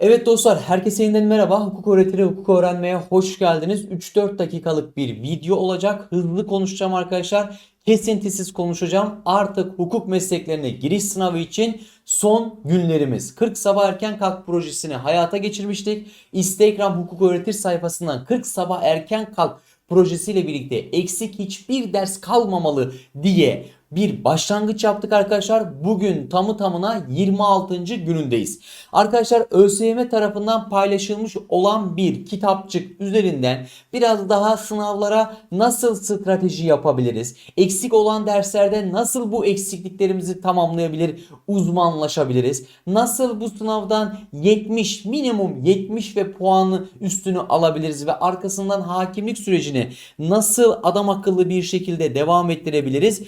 Evet dostlar, herkese yeniden merhaba. Hukuk öğretiri, hukuk öğrenmeye hoş geldiniz. 3-4 dakikalık bir video olacak. Hızlı konuşacağım arkadaşlar. Kesintisiz konuşacağım. Artık hukuk mesleklerine giriş sınavı için son günlerimiz. 40 sabah erken kalk projesini hayata geçirmiştik. Instagram hukuk öğretir sayfasından 40 sabah erken kalk projesiyle birlikte eksik hiçbir ders kalmamalı diye bir başlangıç yaptık arkadaşlar. Bugün tamı tamına 26. günündeyiz. Arkadaşlar ÖSYM tarafından paylaşılmış olan bir kitapçık üzerinden biraz daha sınavlara nasıl strateji yapabiliriz? Eksik olan derslerde nasıl bu eksikliklerimizi tamamlayabilir, uzmanlaşabiliriz? Nasıl bu sınavdan 70 minimum 70 ve puanı üstünü alabiliriz ve arkasından hakimlik sürecini nasıl adam akıllı bir şekilde devam ettirebiliriz?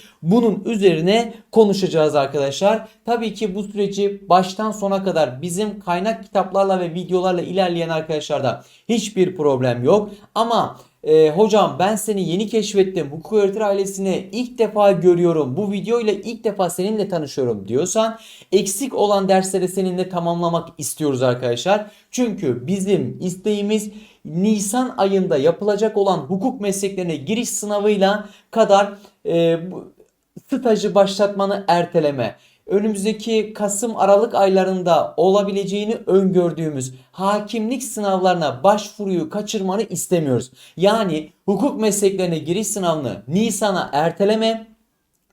Bunun üzerine konuşacağız arkadaşlar. Tabii ki bu süreci baştan sona kadar bizim kaynak kitaplarla ve videolarla ilerleyen arkadaşlarda hiçbir problem yok. Ama e, hocam ben seni yeni keşfettim. Hukuk öğretir ailesini ilk defa görüyorum. Bu video ile ilk defa seninle tanışıyorum diyorsan eksik olan dersleri seninle tamamlamak istiyoruz arkadaşlar. Çünkü bizim isteğimiz Nisan ayında yapılacak olan hukuk mesleklerine giriş sınavıyla kadar e, stajı başlatmanı erteleme, önümüzdeki Kasım Aralık aylarında olabileceğini öngördüğümüz hakimlik sınavlarına başvuruyu kaçırmanı istemiyoruz. Yani hukuk mesleklerine giriş sınavını Nisan'a erteleme.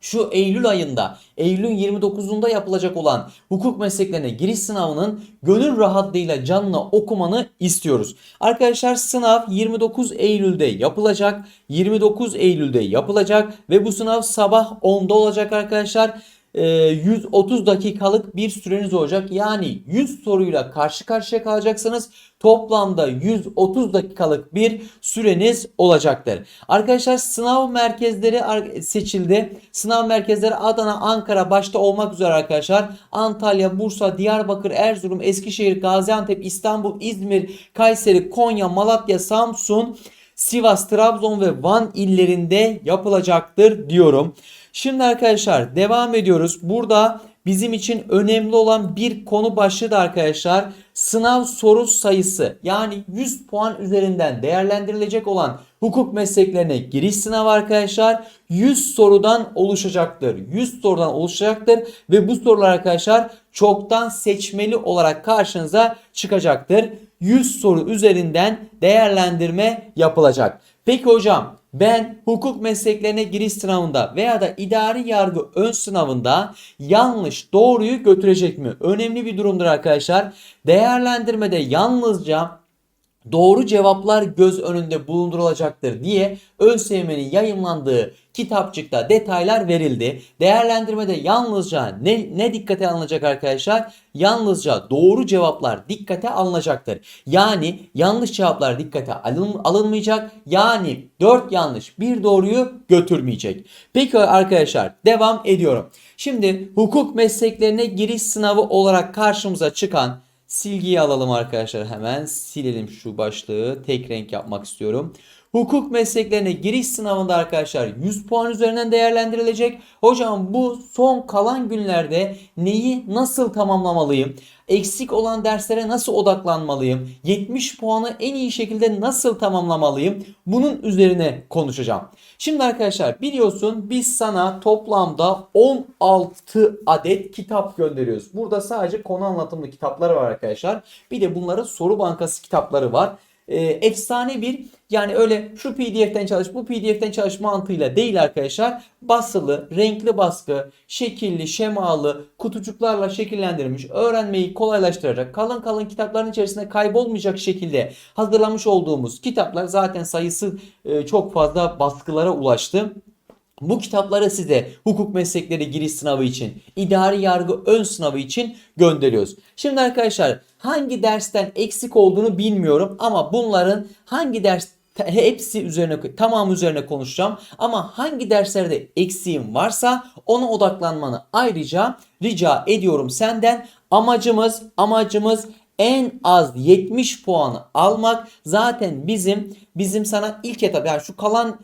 Şu Eylül ayında, Eylül'ün 29'unda yapılacak olan hukuk mesleklerine giriş sınavının gönül rahatlığıyla canlı okumanı istiyoruz. Arkadaşlar sınav 29 Eylül'de yapılacak. 29 Eylül'de yapılacak ve bu sınav sabah 10'da olacak arkadaşlar. 130 dakikalık bir süreniz olacak. Yani 100 soruyla karşı karşıya kalacaksınız. Toplamda 130 dakikalık bir süreniz olacaktır. Arkadaşlar sınav merkezleri seçildi. Sınav merkezleri Adana, Ankara başta olmak üzere arkadaşlar. Antalya, Bursa, Diyarbakır, Erzurum, Eskişehir, Gaziantep, İstanbul, İzmir, Kayseri, Konya, Malatya, Samsun, Sivas, Trabzon ve Van illerinde yapılacaktır diyorum. Şimdi arkadaşlar devam ediyoruz. Burada bizim için önemli olan bir konu başlığı da arkadaşlar sınav soru sayısı yani 100 puan üzerinden değerlendirilecek olan hukuk mesleklerine giriş sınavı arkadaşlar 100 sorudan oluşacaktır. 100 sorudan oluşacaktır ve bu sorular arkadaşlar çoktan seçmeli olarak karşınıza çıkacaktır. 100 soru üzerinden değerlendirme yapılacak. Peki hocam ben hukuk mesleklerine giriş sınavında veya da idari yargı ön sınavında yanlış doğruyu götürecek mi? Önemli bir durumdur arkadaşlar. Değerlendirmede yalnızca doğru cevaplar göz önünde bulundurulacaktır diye ÖSYM'nin yayınlandığı kitapçıkta detaylar verildi. Değerlendirmede yalnızca ne, ne dikkate alınacak arkadaşlar? Yalnızca doğru cevaplar dikkate alınacaktır. Yani yanlış cevaplar dikkate alın, alınmayacak. Yani 4 yanlış bir doğruyu götürmeyecek. Peki arkadaşlar devam ediyorum. Şimdi hukuk mesleklerine giriş sınavı olarak karşımıza çıkan Silgiyi alalım arkadaşlar hemen. Silelim şu başlığı. Tek renk yapmak istiyorum. Hukuk mesleklerine giriş sınavında arkadaşlar 100 puan üzerinden değerlendirilecek. Hocam bu son kalan günlerde neyi nasıl tamamlamalıyım? Eksik olan derslere nasıl odaklanmalıyım? 70 puanı en iyi şekilde nasıl tamamlamalıyım? Bunun üzerine konuşacağım. Şimdi arkadaşlar biliyorsun biz sana toplamda 16 adet kitap gönderiyoruz. Burada sadece konu anlatımlı kitapları var arkadaşlar. Bir de bunların soru bankası kitapları var e, efsane bir yani öyle şu pdf'den çalış bu pdf'den çalış mantığıyla değil arkadaşlar. Basılı, renkli baskı, şekilli, şemalı, kutucuklarla şekillendirilmiş, öğrenmeyi kolaylaştıracak, kalın kalın kitapların içerisinde kaybolmayacak şekilde hazırlamış olduğumuz kitaplar zaten sayısı e, çok fazla baskılara ulaştı. Bu kitapları size hukuk meslekleri giriş sınavı için, idari yargı ön sınavı için gönderiyoruz. Şimdi arkadaşlar hangi dersten eksik olduğunu bilmiyorum ama bunların hangi ders hepsi üzerine tamamı üzerine konuşacağım ama hangi derslerde eksiğim varsa ona odaklanmanı ayrıca rica ediyorum senden. Amacımız amacımız en az 70 puanı almak zaten bizim bizim sana ilk etap yani şu kalan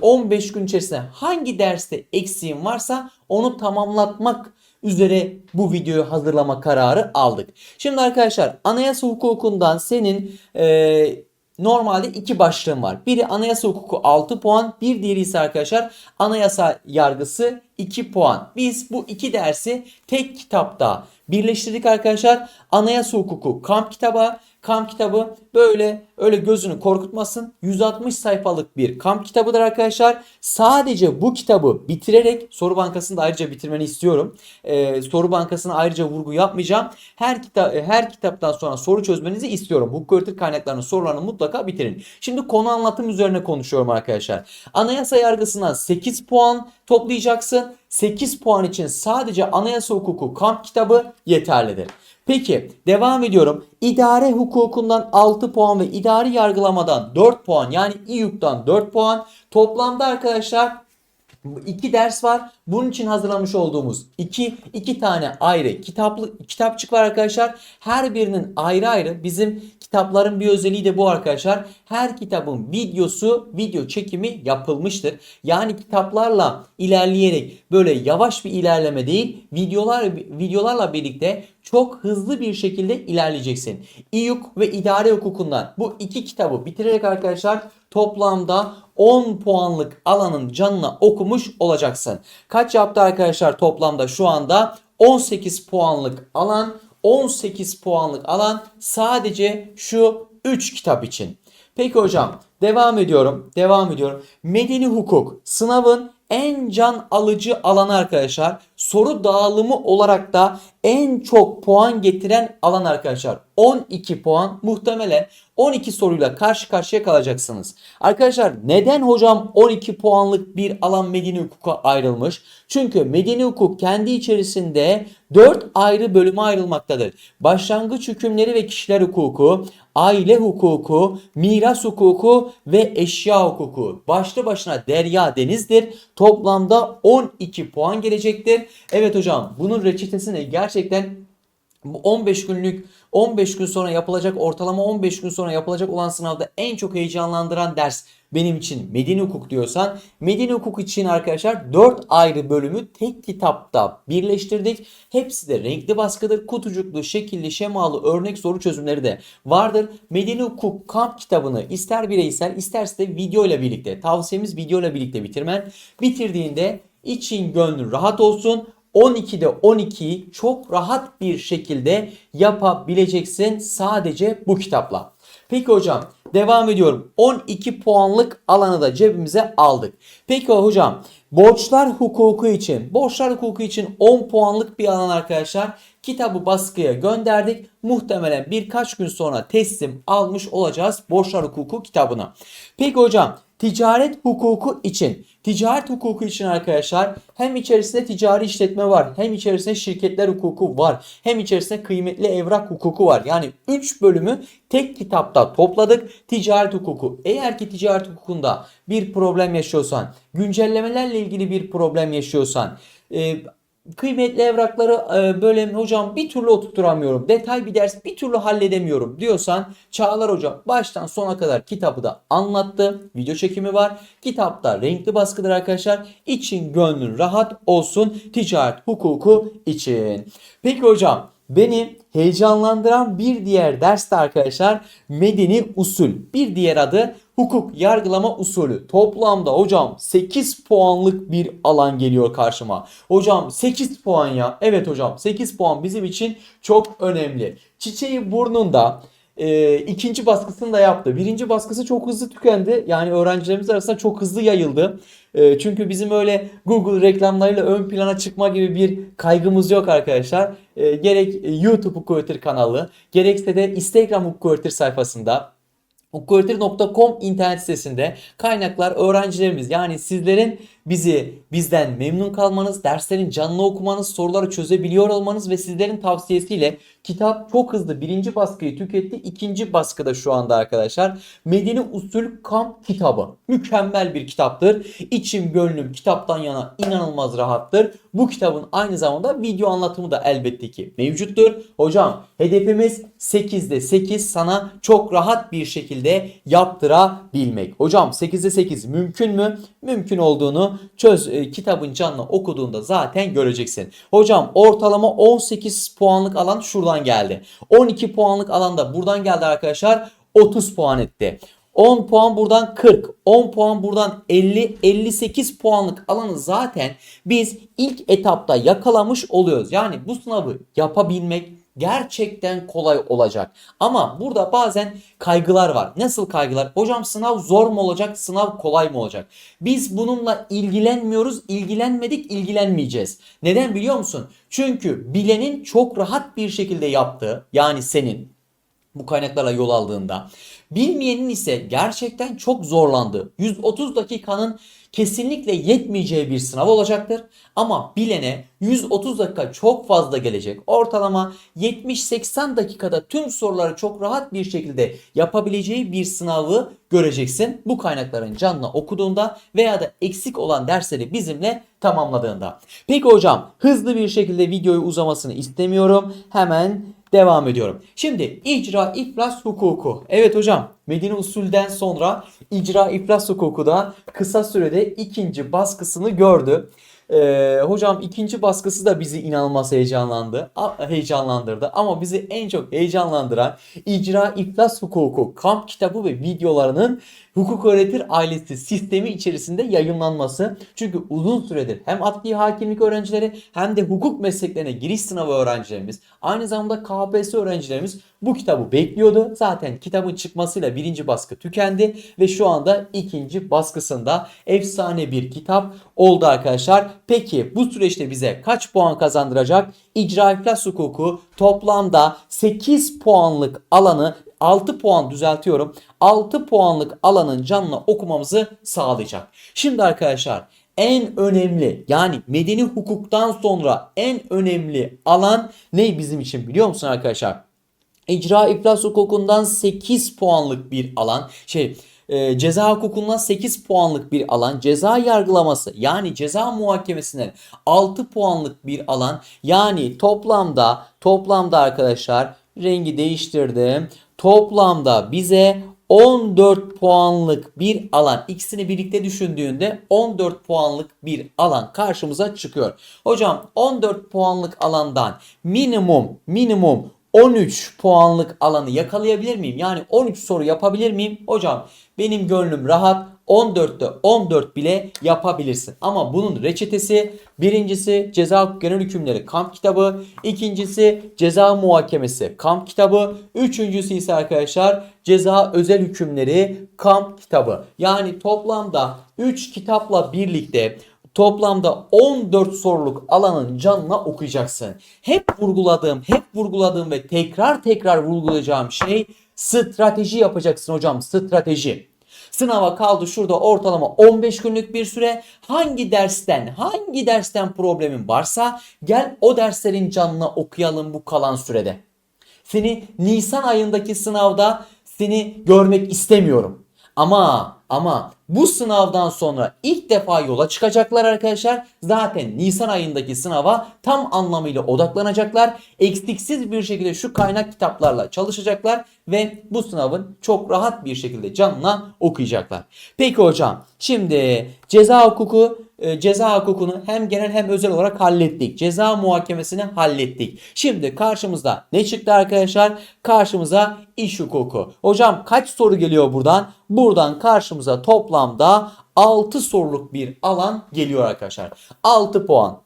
15 gün içerisinde hangi derste eksiğin varsa onu tamamlatmak üzere bu videoyu hazırlama kararı aldık. Şimdi arkadaşlar anayasa hukukundan senin e, normalde iki başlığın var. Biri anayasa hukuku 6 puan, bir diğeri ise arkadaşlar anayasa yargısı 2 puan. Biz bu iki dersi tek kitapta birleştirdik arkadaşlar. Anayasa hukuku kamp kitabı, kamp kitabı böyle öyle gözünü korkutmasın. 160 sayfalık bir kamp kitabıdır arkadaşlar. Sadece bu kitabı bitirerek soru bankasını da ayrıca bitirmeni istiyorum. Ee, soru bankasına ayrıca vurgu yapmayacağım. Her kitap her kitaptan sonra soru çözmenizi istiyorum. Hukuk öğretim kaynaklarının sorularını mutlaka bitirin. Şimdi konu anlatım üzerine konuşuyorum arkadaşlar. Anayasa yargısından 8 puan toplayacaksın. 8 puan için sadece anayasa hukuku kamp kitabı yeterlidir. Peki devam ediyorum. İdare hukukundan 6 puan ve idari yargılamadan 4 puan yani İYUK'tan 4 puan. Toplamda arkadaşlar bu iki ders var. Bunun için hazırlamış olduğumuz iki, iki tane ayrı kitaplı kitapçık var arkadaşlar. Her birinin ayrı ayrı bizim kitapların bir özelliği de bu arkadaşlar. Her kitabın videosu, video çekimi yapılmıştır. Yani kitaplarla ilerleyerek böyle yavaş bir ilerleme değil, videolar videolarla birlikte çok hızlı bir şekilde ilerleyeceksin. İYUK ve idare hukukundan bu iki kitabı bitirerek arkadaşlar toplamda 10 puanlık alanın canına okumuş olacaksın. Kaç yaptı arkadaşlar toplamda şu anda? 18 puanlık alan 18 puanlık alan sadece şu 3 kitap için. Peki hocam devam ediyorum. Devam ediyorum. Medeni hukuk sınavın en can alıcı alanı arkadaşlar. Soru dağılımı olarak da en çok puan getiren alan arkadaşlar. 12 puan muhtemelen 12 soruyla karşı karşıya kalacaksınız. Arkadaşlar neden hocam 12 puanlık bir alan medeni hukuka ayrılmış? Çünkü medeni hukuk kendi içerisinde 4 ayrı bölüme ayrılmaktadır. Başlangıç hükümleri ve kişiler hukuku, aile hukuku, miras hukuku ve eşya hukuku. Başlı başına derya denizdir. Toplamda 12 puan gelecektir. Evet hocam bunun reçetesini gerçekten bu 15 günlük 15 gün sonra yapılacak ortalama 15 gün sonra yapılacak olan sınavda en çok heyecanlandıran ders benim için medeni hukuk diyorsan medeni hukuk için arkadaşlar 4 ayrı bölümü tek kitapta birleştirdik. Hepsi de renkli baskıdır. Kutucuklu, şekilli, şemalı örnek soru çözümleri de vardır. Medeni hukuk kamp kitabını ister bireysel isterse de video ile birlikte tavsiyemiz video ile birlikte bitirmen. Bitirdiğinde için gönlün rahat olsun. 12'de 12'yi çok rahat bir şekilde yapabileceksin sadece bu kitapla. Peki hocam devam ediyorum. 12 puanlık alanı da cebimize aldık. Peki hocam borçlar hukuku için borçlar hukuku için 10 puanlık bir alan arkadaşlar. Kitabı baskıya gönderdik. Muhtemelen birkaç gün sonra teslim almış olacağız borçlar hukuku kitabını. Peki hocam ticaret hukuku için ticaret hukuku için arkadaşlar hem içerisinde ticari işletme var hem içerisinde şirketler hukuku var hem içerisinde kıymetli evrak hukuku var. Yani 3 bölümü tek kitapta topladık. Ticaret hukuku eğer ki ticaret hukukunda bir problem yaşıyorsan güncellemelerle ilgili bir problem yaşıyorsan e, kıymetli evrakları e, böyle hocam bir türlü oturtturamıyorum. Detay bir ders bir türlü halledemiyorum diyorsan Çağlar hocam baştan sona kadar kitabı da anlattı. Video çekimi var. Kitapta renkli baskıdır arkadaşlar. İçin gönlün rahat olsun ticaret hukuku için. Peki hocam Beni heyecanlandıran bir diğer ders de arkadaşlar medeni usul. Bir diğer adı hukuk yargılama usulü. Toplamda hocam 8 puanlık bir alan geliyor karşıma. Hocam 8 puan ya. Evet hocam 8 puan bizim için çok önemli. Çiçeği burnunda e, ikinci baskısını da yaptı. Birinci baskısı çok hızlı tükendi. Yani öğrencilerimiz arasında çok hızlı yayıldı. E, çünkü bizim öyle Google reklamlarıyla ön plana çıkma gibi bir kaygımız yok arkadaşlar. E, gerek YouTube Hukuk Öğretir kanalı, gerekse de Instagram Hukuk Öğretir sayfasında Hukuköğretir.com internet sitesinde kaynaklar öğrencilerimiz yani sizlerin bizi bizden memnun kalmanız, derslerin canlı okumanız, soruları çözebiliyor olmanız ve sizlerin tavsiyesiyle kitap çok hızlı birinci baskıyı tüketti. ikinci baskıda şu anda arkadaşlar. Medeni Usul Kamp kitabı. Mükemmel bir kitaptır. İçim gönlüm kitaptan yana inanılmaz rahattır. Bu kitabın aynı zamanda video anlatımı da elbette ki mevcuttur. Hocam hedefimiz 8'de 8 sana çok rahat bir şekilde yaptırabilmek. Hocam 8'de 8 mümkün mü? Mümkün olduğunu çöz e, kitabın canlı okuduğunda zaten göreceksin. Hocam ortalama 18 puanlık alan şuradan geldi. 12 puanlık alan da buradan geldi arkadaşlar. 30 puan etti. 10 puan buradan 40, 10 puan buradan 50, 58 puanlık alanı zaten biz ilk etapta yakalamış oluyoruz. Yani bu sınavı yapabilmek gerçekten kolay olacak. Ama burada bazen kaygılar var. Nasıl kaygılar? Hocam sınav zor mu olacak? Sınav kolay mı olacak? Biz bununla ilgilenmiyoruz, ilgilenmedik, ilgilenmeyeceğiz. Neden biliyor musun? Çünkü bilenin çok rahat bir şekilde yaptığı, yani senin bu kaynaklarla yol aldığında. Bilmeyenin ise gerçekten çok zorlandığı 130 dakikanın kesinlikle yetmeyeceği bir sınav olacaktır. Ama bilene 130 dakika çok fazla gelecek. Ortalama 70-80 dakikada tüm soruları çok rahat bir şekilde yapabileceği bir sınavı göreceksin. Bu kaynakların canlı okuduğunda veya da eksik olan dersleri bizimle tamamladığında. Peki hocam hızlı bir şekilde videoyu uzamasını istemiyorum. Hemen devam ediyorum. Şimdi icra iflas hukuku. Evet hocam Medine usulden sonra icra iflas hukuku da kısa sürede ikinci baskısını gördü. Ee, hocam ikinci baskısı da bizi inanılmaz heyecanlandı, heyecanlandırdı. Ama bizi en çok heyecanlandıran icra iflas hukuku kamp kitabı ve videolarının hukuk öğretir ailesi sistemi içerisinde yayınlanması. Çünkü uzun süredir hem adli hakimlik öğrencileri hem de hukuk mesleklerine giriş sınavı öğrencilerimiz aynı zamanda KPSS öğrencilerimiz bu kitabı bekliyordu. Zaten kitabın çıkmasıyla birinci baskı tükendi ve şu anda ikinci baskısında efsane bir kitap oldu arkadaşlar. Peki bu süreçte bize kaç puan kazandıracak? İcra iflas hukuku toplamda 8 puanlık alanı 6 puan düzeltiyorum. 6 puanlık alanın canlı okumamızı sağlayacak. Şimdi arkadaşlar en önemli yani medeni hukuktan sonra en önemli alan ne bizim için biliyor musun arkadaşlar? İcra iflas hukukundan 8 puanlık bir alan şey e, ceza hukukundan 8 puanlık bir alan, ceza yargılaması yani ceza muhakemesinden 6 puanlık bir alan yani toplamda toplamda arkadaşlar rengi değiştirdim. Toplamda bize 14 puanlık bir alan ikisini birlikte düşündüğünde 14 puanlık bir alan karşımıza çıkıyor. Hocam 14 puanlık alandan minimum minimum 13 puanlık alanı yakalayabilir miyim? Yani 13 soru yapabilir miyim? Hocam benim gönlüm rahat. 14'te 14 bile yapabilirsin. Ama bunun reçetesi birincisi ceza genel hükümleri kamp kitabı. ikincisi ceza muhakemesi kamp kitabı. Üçüncüsü ise arkadaşlar ceza özel hükümleri kamp kitabı. Yani toplamda 3 kitapla birlikte toplamda 14 soruluk alanın canına okuyacaksın. Hep vurguladığım, hep vurguladığım ve tekrar tekrar vurgulayacağım şey strateji yapacaksın hocam. Strateji. Sınava kaldı şurada ortalama 15 günlük bir süre. Hangi dersten, hangi dersten problemin varsa gel o derslerin canına okuyalım bu kalan sürede. Seni Nisan ayındaki sınavda seni görmek istemiyorum. Ama ama bu sınavdan sonra ilk defa yola çıkacaklar arkadaşlar. Zaten Nisan ayındaki sınava tam anlamıyla odaklanacaklar. Eksiksiz bir şekilde şu kaynak kitaplarla çalışacaklar ve bu sınavın çok rahat bir şekilde canına okuyacaklar. Peki hocam şimdi ceza hukuku e, ceza hukukunu hem genel hem özel olarak hallettik. Ceza muhakemesini hallettik. Şimdi karşımızda ne çıktı arkadaşlar? Karşımıza iş hukuku. Hocam kaç soru geliyor buradan? Buradan karşımıza toplamda 6 soruluk bir alan geliyor arkadaşlar. 6 puan.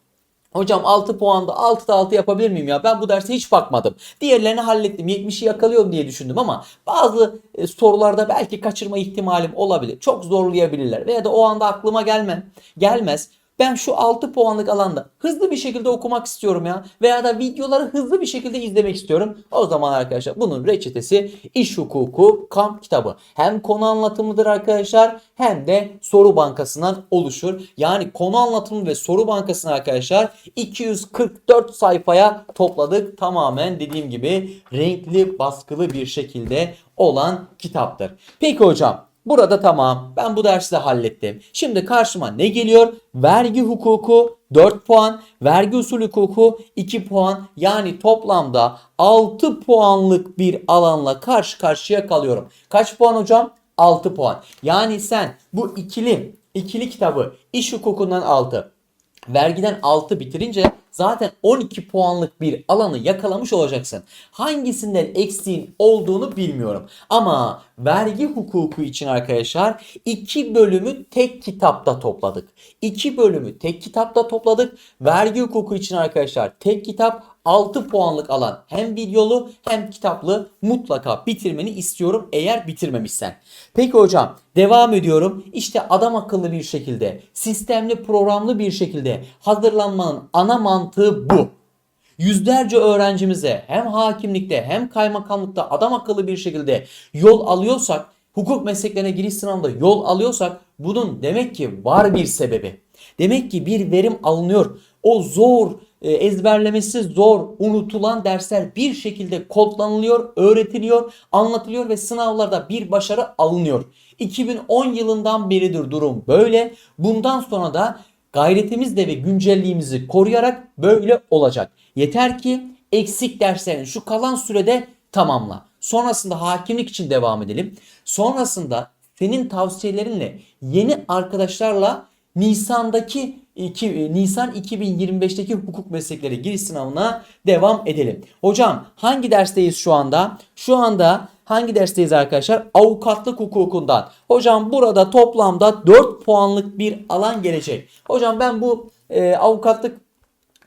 Hocam 6 puanda 6'da 6 yapabilir miyim ya? Ben bu derse hiç bakmadım. Diğerlerini hallettim. 70'i yakalıyorum diye düşündüm ama bazı e, sorularda belki kaçırma ihtimalim olabilir. Çok zorlayabilirler veya da o anda aklıma gelmem. Gelmez. Ben şu 6 puanlık alanda hızlı bir şekilde okumak istiyorum ya. Veya da videoları hızlı bir şekilde izlemek istiyorum. O zaman arkadaşlar bunun reçetesi iş hukuku kamp kitabı. Hem konu anlatımıdır arkadaşlar hem de soru bankasından oluşur. Yani konu anlatımı ve soru bankasını arkadaşlar 244 sayfaya topladık. Tamamen dediğim gibi renkli baskılı bir şekilde olan kitaptır. Peki hocam Burada tamam. Ben bu dersi de hallettim. Şimdi karşıma ne geliyor? Vergi hukuku 4 puan, vergi usulü hukuku 2 puan. Yani toplamda 6 puanlık bir alanla karşı karşıya kalıyorum. Kaç puan hocam? 6 puan. Yani sen bu ikili ikili kitabı iş hukukundan 6, vergiden 6 bitirince zaten 12 puanlık bir alanı yakalamış olacaksın. Hangisinden eksiğin olduğunu bilmiyorum. Ama vergi hukuku için arkadaşlar iki bölümü tek kitapta topladık. İki bölümü tek kitapta topladık. Vergi hukuku için arkadaşlar tek kitap 6 puanlık alan hem videolu hem kitaplı mutlaka bitirmeni istiyorum eğer bitirmemişsen. Peki hocam devam ediyorum. İşte adam akıllı bir şekilde, sistemli programlı bir şekilde hazırlanmanın ana mantığı bu. Yüzlerce öğrencimize hem hakimlikte hem kaymakamlıkta adam akıllı bir şekilde yol alıyorsak, hukuk mesleklerine giriş sınavında yol alıyorsak bunun demek ki var bir sebebi. Demek ki bir verim alınıyor. O zor, ezberlemesi zor, unutulan dersler bir şekilde kodlanılıyor, öğretiliyor, anlatılıyor ve sınavlarda bir başarı alınıyor. 2010 yılından beridir durum böyle. Bundan sonra da gayretimizle ve güncelliğimizi koruyarak böyle olacak. Yeter ki eksik derslerin şu kalan sürede tamamla. Sonrasında hakimlik için devam edelim. Sonrasında senin tavsiyelerinle yeni arkadaşlarla Nisan'daki iki, e, Nisan 2025'teki hukuk meslekleri giriş sınavına devam edelim. Hocam hangi dersteyiz şu anda? Şu anda hangi dersteyiz arkadaşlar? Avukatlık hukukundan. Hocam burada toplamda 4 puanlık bir alan gelecek. Hocam ben bu e, avukatlık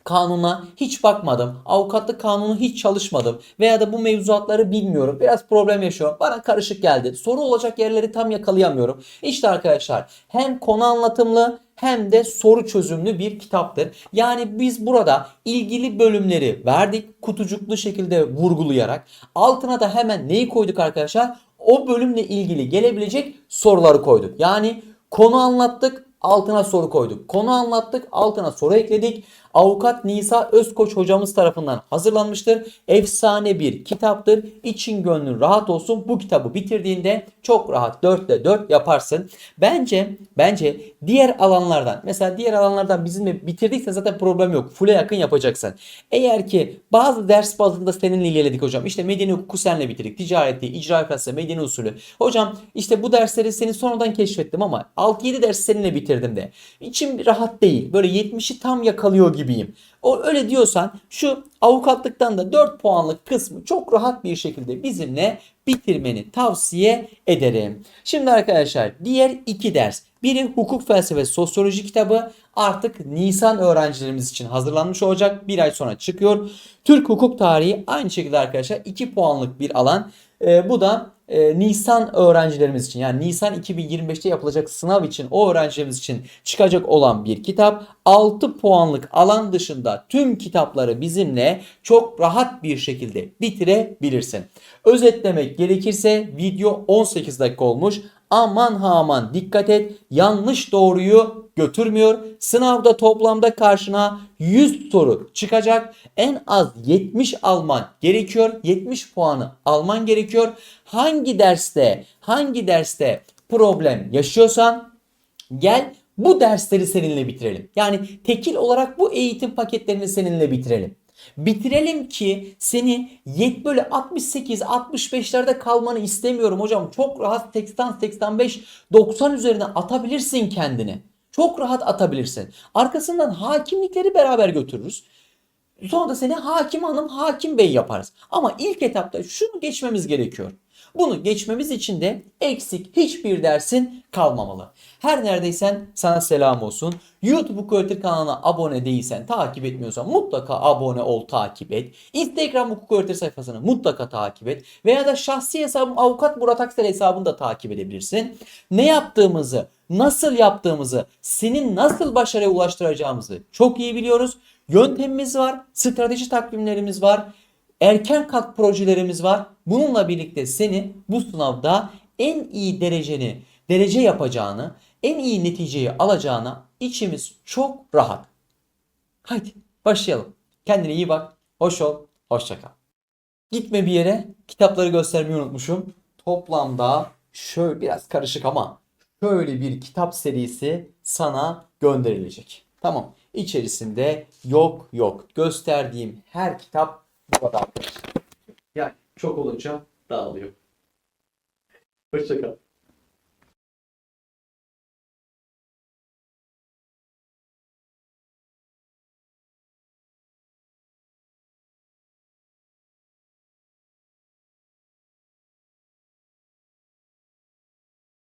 kanuna hiç bakmadım. Avukatlık kanunu hiç çalışmadım. Veya da bu mevzuatları bilmiyorum. Biraz problem yaşıyorum. Bana karışık geldi. Soru olacak yerleri tam yakalayamıyorum. İşte arkadaşlar hem konu anlatımlı hem de soru çözümlü bir kitaptır. Yani biz burada ilgili bölümleri verdik kutucuklu şekilde vurgulayarak. Altına da hemen neyi koyduk arkadaşlar? O bölümle ilgili gelebilecek soruları koyduk. Yani konu anlattık, altına soru koyduk. Konu anlattık, altına soru ekledik. Avukat Nisa Özkoç hocamız tarafından hazırlanmıştır. Efsane bir kitaptır. İçin gönlün rahat olsun. Bu kitabı bitirdiğinde çok rahat 4'te 4 yaparsın. Bence bence diğer alanlardan mesela diğer alanlardan bizimle bitirdiksen zaten problem yok. Full'e yakın yapacaksın. Eğer ki bazı ders bazında seninle ilerledik hocam. İşte medeni hukuku senle bitirdik. Ticareti, icra hukukası, medeni usulü. Hocam işte bu dersleri seni sonradan keşfettim ama 6-7 ders seninle bitirdim de. İçim rahat değil. Böyle 70'i tam yakalıyor gibiyim. O öyle diyorsan şu avukatlıktan da 4 puanlık kısmı çok rahat bir şekilde bizimle bitirmeni tavsiye ederim. Şimdi arkadaşlar diğer iki ders. Biri hukuk felsefesi sosyoloji kitabı artık Nisan öğrencilerimiz için hazırlanmış olacak. Bir ay sonra çıkıyor. Türk hukuk tarihi aynı şekilde arkadaşlar 2 puanlık bir alan. Ee, bu da e, Nisan öğrencilerimiz için yani Nisan 2025'te yapılacak sınav için o öğrencilerimiz için çıkacak olan bir kitap. 6 puanlık alan dışında tüm kitapları bizimle çok rahat bir şekilde bitirebilirsin. Özetlemek gerekirse video 18 dakika olmuş. Aman ha aman dikkat et yanlış doğruyu götürmüyor. Sınavda toplamda karşına 100 soru çıkacak. En az 70 alman gerekiyor. 70 puanı alman gerekiyor. Hangi derste hangi derste problem yaşıyorsan gel bu dersleri seninle bitirelim. Yani tekil olarak bu eğitim paketlerini seninle bitirelim. Bitirelim ki seni yet böyle 68 65'lerde kalmanı istemiyorum hocam. Çok rahat 80 85 90 üzerine atabilirsin kendini. Çok rahat atabilirsin. Arkasından hakimlikleri beraber götürürüz. Sonra da seni hakim hanım, hakim bey yaparız. Ama ilk etapta şunu geçmemiz gerekiyor. Bunu geçmemiz için de eksik hiçbir dersin kalmamalı. Her neredeysen sana selam olsun. YouTube Öğretir kanalına abone değilsen, takip etmiyorsan mutlaka abone ol, takip et. Instagram Hukuk Öğretir sayfasını mutlaka takip et. Veya da şahsi hesabım Avukat Murat Aksel hesabını da takip edebilirsin. Ne yaptığımızı, nasıl yaptığımızı, senin nasıl başarıya ulaştıracağımızı çok iyi biliyoruz. Yöntemimiz var, strateji takvimlerimiz var erken kalk projelerimiz var. Bununla birlikte seni bu sınavda en iyi dereceni, derece yapacağını, en iyi neticeyi alacağına içimiz çok rahat. Haydi başlayalım. Kendine iyi bak. Hoş ol. Hoşça kal. Gitme bir yere. Kitapları göstermeyi unutmuşum. Toplamda şöyle biraz karışık ama şöyle bir kitap serisi sana gönderilecek. Tamam. İçerisinde yok yok gösterdiğim her kitap bu kadar. Yani çok olunca dağılıyor. Hoşçakal.